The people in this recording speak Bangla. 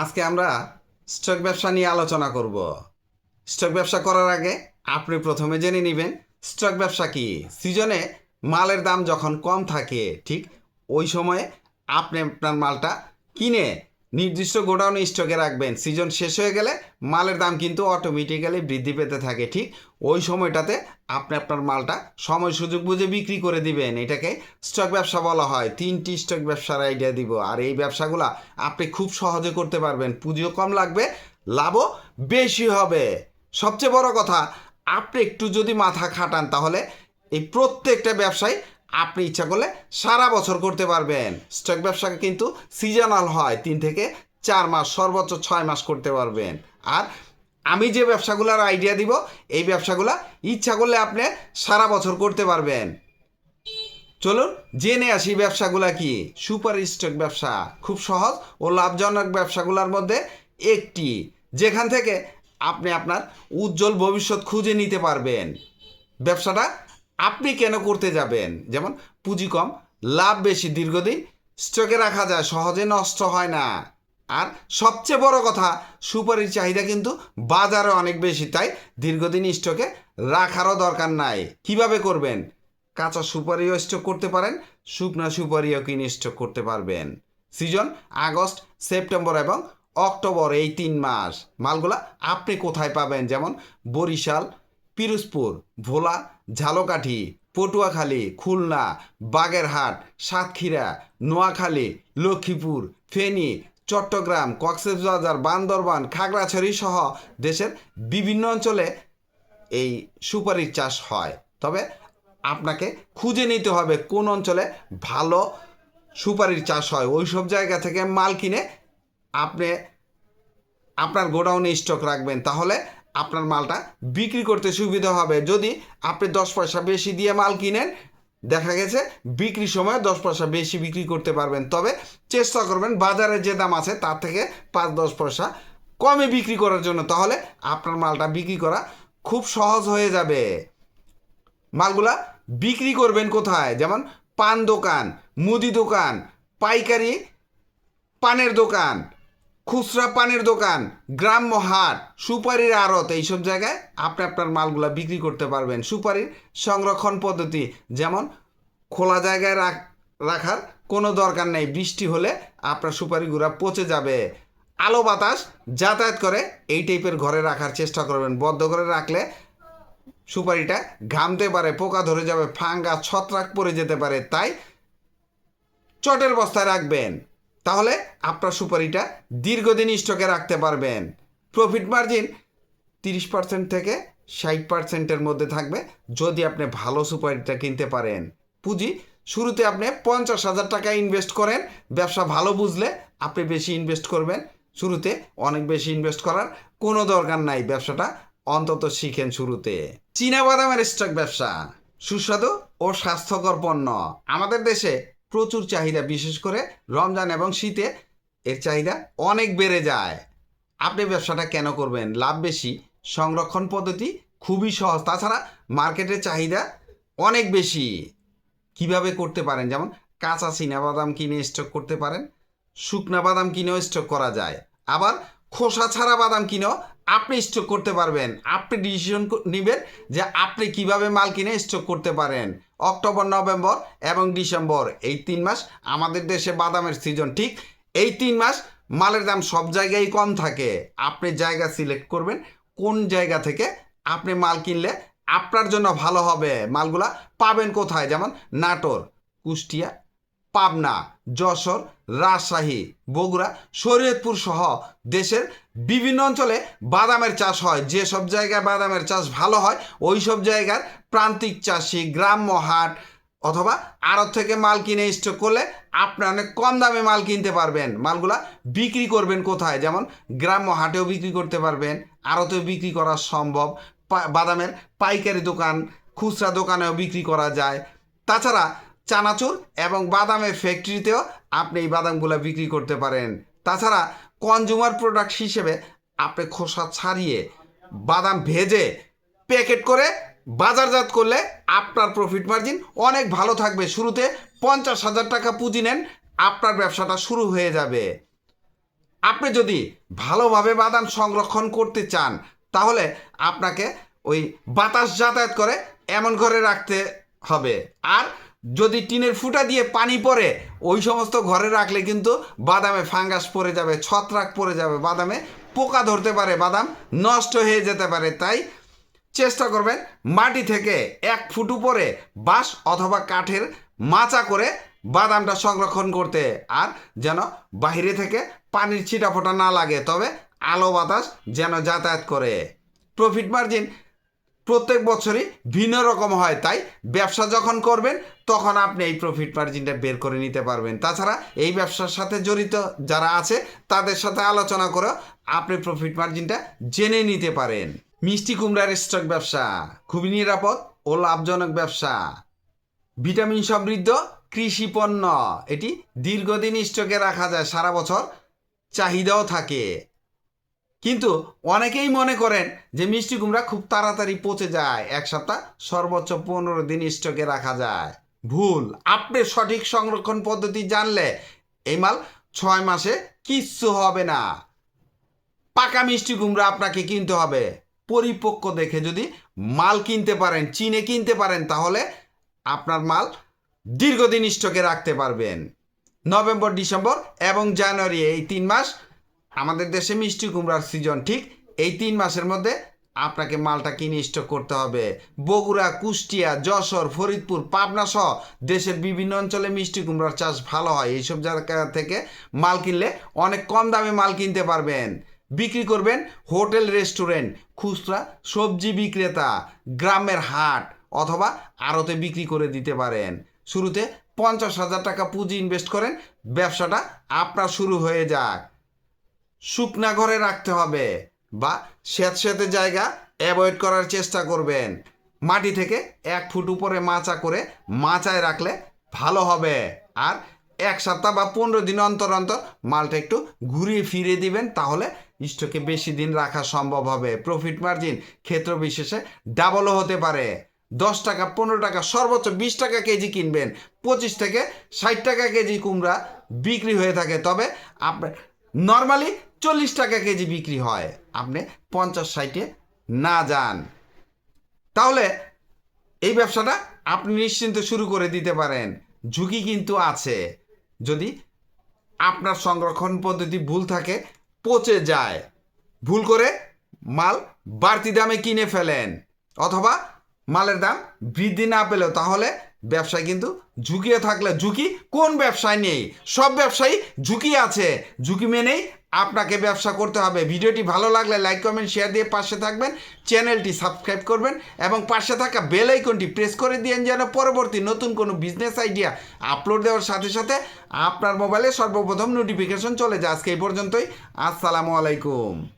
আজকে আমরা স্টক ব্যবসা নিয়ে আলোচনা করব। স্টক ব্যবসা করার আগে আপনি প্রথমে জেনে নেবেন, স্টক ব্যবসা কি? সিজনে মালের দাম যখন কম থাকে, ঠিক ওই সময়ে আপনি আপনার মালটা কিনে নির্দিষ্ট গোডাউনে স্টকে রাখবেন। সিজন শেষ হয়ে গেলে মালের দাম কিন্তু অটোমেটিক্যালি বৃদ্ধি পেতে থাকে, ঠিক ওই সময়টাতে আপনি আপনার মালটা সময় সুযোগ বুঝে বিক্রি করে দিবেন। এটাকে স্টক ব্যবসা বলা হয়। তিনটি স্টক ব্যবসার আইডিয়া দিব। আর এই ব্যবসাগুলো আপনি খুব সহজে করতে পারবেন। পুঁজিও কম লাগবে, লাভও বেশি হবে। সবচেয়ে বড় কথা, আপনি একটু যদি মাথা খাটান, তাহলে এই প্রত্যেকটা ব্যবসায় আপনি ইচ্ছা করলে সারা বছর করতে পারবেন। স্টক ব্যবসা কিন্তু সিজনাল হয়, তিন থেকে চার মাস, সর্বোচ্চ ছয় মাস করতে পারবেন। আর আমি যে ব্যবসাগুলোর আইডিয়া দিব, এই ব্যবসাগুলো ইচ্ছা করলে আপনি সারা বছর করতে পারবেন। চলুন জেনে আসি ব্যবসাগুলা কি। সুপার স্টক ব্যবসা, খুব সহজ ও লাভজনক ব্যবসাগুলোর মধ্যে একটি, যেখান থেকে আপনি আপনার উজ্জ্বল ভবিষ্যৎ খুঁজে নিতে পারবেন। ব্যবসাটা আপনি কেন করতে যাবেন? যেমন, পুঁজি কম, লাভ বেশি দীর্ঘদিন, স্টকে রাখা যায়, সহজে নষ্ট হয় না। আর সবচেয়ে বড় কথা, সুপারির চাহিদা কিন্তু বাজারে অনেক বেশি, তাই দীর্ঘদিন স্টকে রাখারও দরকার নাই। কীভাবে করবেন? কাঁচা সুপারিও স্টক করতে পারেন, শুকনা সুপারিও কিনে স্টক করতে পারবেন। সিজন, আগস্ট, সেপ্টেম্বর এবং অক্টোবর এই তিন মাস। মালগুলা আপনি কোথায় পাবেন? যেমন, বরিশাল পিরোজপুর, ভোলা, ঝালকাঠি, পটুয়াখালী, খুলনা, বাগেরহাট, সাতক্ষীরা, নোয়াখালী, লক্ষ্মীপুর, ফেনী, চট্টগ্রাম, কক্সবাজার, বান্দরবান, খাগড়াছড়ি সহ দেশের বিভিন্ন অঞ্চলে এই সুপারির চাষ হয়। তবে আপনাকে খুঁজে নিতে হবে কোন অঞ্চলে ভালো সুপারির চাষ হয়। ওই সব জায়গা থেকে মাল কিনে আপনি আপনার গোডাউনে স্টক রাখবেন। তাহলে আপনার মালটা বিক্রি করতে সুবিধা হবে। যদি আপনি দশ পয়সা বেশি দিয়ে মাল কিনেন, দেখা গেছে বিক্রির সময় দশ পয়সা বেশি বিক্রি করতে পারবেন। তবে চেষ্টা করবেন, বাজারে যে দাম আছে তার থেকে পাঁচ দশ পয়সা কমে বিক্রি করার জন্য। তাহলে আপনার মালটা বিক্রি করা খুব সহজ হয়ে যাবে। মালগুলা বিক্রি করবেন কোথায়? যেমন পান দোকান, মুদি দোকান, পাইকারি, পানের দোকান। খুচরা পানের দোকান, গ্রাম্য হাট, সুপারির আড়ত, এইসব জায়গায় আপনি আপনার মালগুলা বিক্রি করতে পারবেন। সুপারির সংরক্ষণ পদ্ধতি, যেমন খোলা জায়গায় রাখ রাখার কোনো দরকার নেই, বৃষ্টি হলে আপনার সুপারিগুলা পচে যাবে। আলো বাতাস যাতায়াত করে, এই টাইপের ঘরে রাখার চেষ্টা করবেন। বদ্ধ করে রাখলে সুপারিটা ঘামতে পারে, পোকা ধরে যাবে, ফাঙ্গা, ছত্রাক পড়ে যেতে পারে, তাই চটের বস্তায় রাখবেন। তাহলে আপনার সুপারিটা দীর্ঘদিন স্টকে রাখতে পারবেন। প্রফিট মার্জিন তিরিশ পার্সেন্ট থেকে ষাট পার্সেন্টের মধ্যে থাকবে যদি আপনি ভালো সুপারিটা কিনতে পারেন। পুঁজি শুরুতে আপনি পঞ্চাশ হাজার টাকা ইনভেস্ট করেন, ব্যবসা ভালো বুঝলে আপনি বেশি ইনভেস্ট করবেন। শুরুতে অনেক বেশি ইনভেস্ট করার কোনো দরকার নাই, ব্যবসাটা অন্তত শিখেন শুরুতে। চীনা বাদামের স্টক ব্যবসা সুস্বাদু ও স্বাস্থ্যকর পণ্য। আমাদের দেশে প্রচুর চাহিদা, বিশেষ করে রমজান এবং শীতে এর চাহিদা অনেক বেড়ে যায়। আপনি ব্যবসাটা কেন করবেন? লাভ বেশি। সংরক্ষণ পদ্ধতি খুবই সহজ। তাছাড়া মার্কেটের চাহিদা অনেক বেশি। কীভাবে করতে পারেন? যেমন কাঁচা বাদাম কিনে স্টক করতে পারেন। শুকনা বাদাম কিনেও স্টক করা যায়। আবার খোসা ছাড়া বাদাম কিনেও আপনি স্টক করতে পারবেন। আপনি ডিসিশন নেবেন যে আপনি কীভাবে মাল কিনে স্টক করতে পারেন। অক্টোবর নভেম্বর এবং ডিসেম্বর এই তিন মাস আমাদের দেশে বাদামের সিজন ঠিক? এই তিন মাস মালের দাম সব জায়গায় কম থাকে। আপনি জায়গা সিলেক্ট করবেন, কোন জায়গা থেকে আপনি মাল কিনলে আপনার জন্য ভালো হবে। মালগুলা পাবেন কোথায়? যেমন নাটোর, কুষ্টিয়া পাবনা, যশোর, রাজশাহী, বগুড়া, শরীয়তপুর সহ দেশের বিভিন্ন অঞ্চলে বাদামের চাষ হয়। যে সব জায়গায় বাদামের চাষ ভালো হয়, ওই সব জায়গার প্রান্তিক চাষি, গ্রাম্য হাট অথবা আড়ত থেকে মাল কিনে স্টক করলে আপনি অনেক কম দামে মাল কিনতে পারবেন। মালগুলা বিক্রি করবেন কোথায়? যেমন গ্রাম্য হাটেও বিক্রি করতে পারবেন, আড়তেও বিক্রি করা সম্ভব। বাদামের পাইকারি দোকান, খুচরা দোকানেও বিক্রি করা যায়। তাছাড়া চানাচুর এবং বাদামের ফ্যাক্টরিতেও আপনি এই বাদামগুলো বিক্রি করতে পারেন। তাছাড়া কনজিউমার প্রোডাক্ট হিসেবে আপনি খোসা ছাড়িয়ে বাদাম ভেজে প্যাকেট করে বাজারজাত করলে আপনার প্রফিট মার্জিন অনেক ভালো থাকবে। শুরুতে পঞ্চাশ হাজার টাকা পুঁজি নেন, আপনার ব্যবসাটা শুরু হয়ে যাবে। আপনি যদি ভালোভাবে বাদাম সংরক্ষণ করতে চান, তাহলে আপনাকে ওই বাতাস যাতায়াত করে এমন ঘরে রাখতে হবে। আর যদি টিনের ফুটা দিয়ে পানি পড়ে, ওই সমস্ত ঘরে রাখলে কিন্তু বাদামে ফাঙ্গাস পড়ে যাবে, ছত্রাক পড়ে যাবে, বাদামে পোকা ধরতে পারে, বাদাম নষ্ট হয়ে যেতে পারে। তাই চেষ্টা করবেন মাটি থেকে এক ফুট উপরে বাঁশ অথবা কাঠের মাচা করে বাদামটা সংরক্ষণ করতে, আর যেন বাইরে থেকে পানির ছিটাফোটা না লাগে, তবে আলো বাতাস যেন যাতায়াত করে। প্রফিট মার্জিন প্রত্যেক বছরই ভিন্ন রকম হয়, তাই ব্যবসা যখন করবেন, তখন আপনি এই প্রফিট মার্জিনটা বের করে নিতে পারবেন। তাছাড়া এই ব্যবসার সাথে জড়িত যারা আছে, তাদের সাথে আলোচনা করে আপনি প্রফিট মার্জিনটা জেনে নিতে পারেন। মিষ্টি কুমড়ার স্টক ব্যবসা, খুবই নিরাপদ ও লাভজনক ব্যবসা। ভিটামিন সমৃদ্ধ কৃষি পণ্য, এটি দীর্ঘদিন স্টকে রাখা যায়, সারা বছর চাহিদাও থাকে। কিন্তু অনেকেই মনে করেন যে মিষ্টি কুমড়া খুব তাড়াতাড়ি পচে যায়, এক সপ্তাহ সর্বোচ্চ পনেরো দিন স্টকে রাখা যায়। ভুল, আপনি সঠিক সংরক্ষণ পদ্ধতি জানলে এই মাল ছয় মাসে কিচ্ছু হবে না। পাকা মিষ্টি কুমড়া আপনাকে কিনতে হবে। পরিপক্ক দেখে যদি মাল কিনতে পারেন, চিনে কিনতে পারেন, তাহলে আপনার মাল দীর্ঘদিন স্টকে রাখতে পারবেন। নভেম্বর, ডিসেম্বর এবং জানুয়ারি এই তিন মাস আমাদের দেশে মিষ্টি কুমড়ার সিজন ঠিক? এই তিন মাসের মধ্যে আপনাকে মালটা কিনে স্টক করতে হবে? বগুড়া, কুষ্টিয়া, যশোর, ফরিদপুর, পাবনা সহ দেশের বিভিন্ন অঞ্চলে মিষ্টি কুমড়ার চাষ ভালো হয়। এইসব জায়গা থেকে মাল কিনলে অনেক কম দামে মাল কিনতে পারবেন। বিক্রি করবেন হোটেল, রেস্টুরেন্ট, খুচরা, সবজি বিক্রেতা, গ্রামের হাট অথবা আড়তে বিক্রি করে দিতে পারেন। শুরুতে পঞ্চাশ হাজার টাকা পুঁজি ইনভেস্ট করেন, ব্যবসাটা আপনার শুরু হয়ে যাক। শুকনা ঘরে রাখতে হবে বা স্যাঁতস্যাঁতে জায়গা অ্যাভয়েড করার চেষ্টা করবেন। মাটি থেকে এক ফুট উপরে মাচা করে মাচায় রাখলে ভালো হবে। আর এক সপ্তাহ বা পনেরো দিন অন্তর অন্তর মালটা একটু ঘুরিয়ে ফিরে দিবেন, তাহলে স্টকে বেশি দিন রাখা সম্ভব হবে। প্রফিট মার্জিন ক্ষেত্র বিশেষে ডাবলও হতে পারে। দশ টাকা, পনেরো টাকা, সর্বোচ্চ বিশ টাকা কেজি কিনবেন। পঁচিশ থেকে ষাট টাকা কেজি কুমড়া বিক্রি হয়ে থাকে। তবে আপনার নর্মালি চল্লিশ টাকা কেজি বিক্রি হয়। আপনি পঞ্চাশ ষাটে না যান। তাহলে এই ব্যবসাটা আপনি নিশ্চিন্ত শুরু করে দিতে পারেন। ঝুঁকি কিন্তু আছে। যদি আপনার সংরক্ষণ পদ্ধতি ভুল থাকে, পচে যায়। ভুল করে মাল বাড়তি দামে কিনে ফেলেন। অথবা মালের দাম বৃদ্ধি না পেলেও, তাহলে ব্যবসায় কিন্তু ঝুঁকিও থাকলে ঝুঁকি কোন ব্যবসায় নেই? সব ব্যবসায়ী ঝুঁকি আছে। ঝুঁকি মেনেই আপনাকে ব্যবসা করতে হবে। ভিডিওটি ভালো লাগলে লাইক কমেন্ট শেয়ার দিয়ে পাশে থাকবেন। চ্যানেলটি সাবস্ক্রাইব করবেন এবং পাশে থাকা বেল আইকনটি প্রেস করে দিয়েন যেন পরবর্তী নতুন কোনো বিজনেস আইডিয়া আপলোড দেওয়ার সাথে সাথে আপনার মোবাইলে সর্বপ্রথম নোটিফিকেশন চলে যায়। আজকে এই পর্যন্তই। আসসালামু আলাইকুম।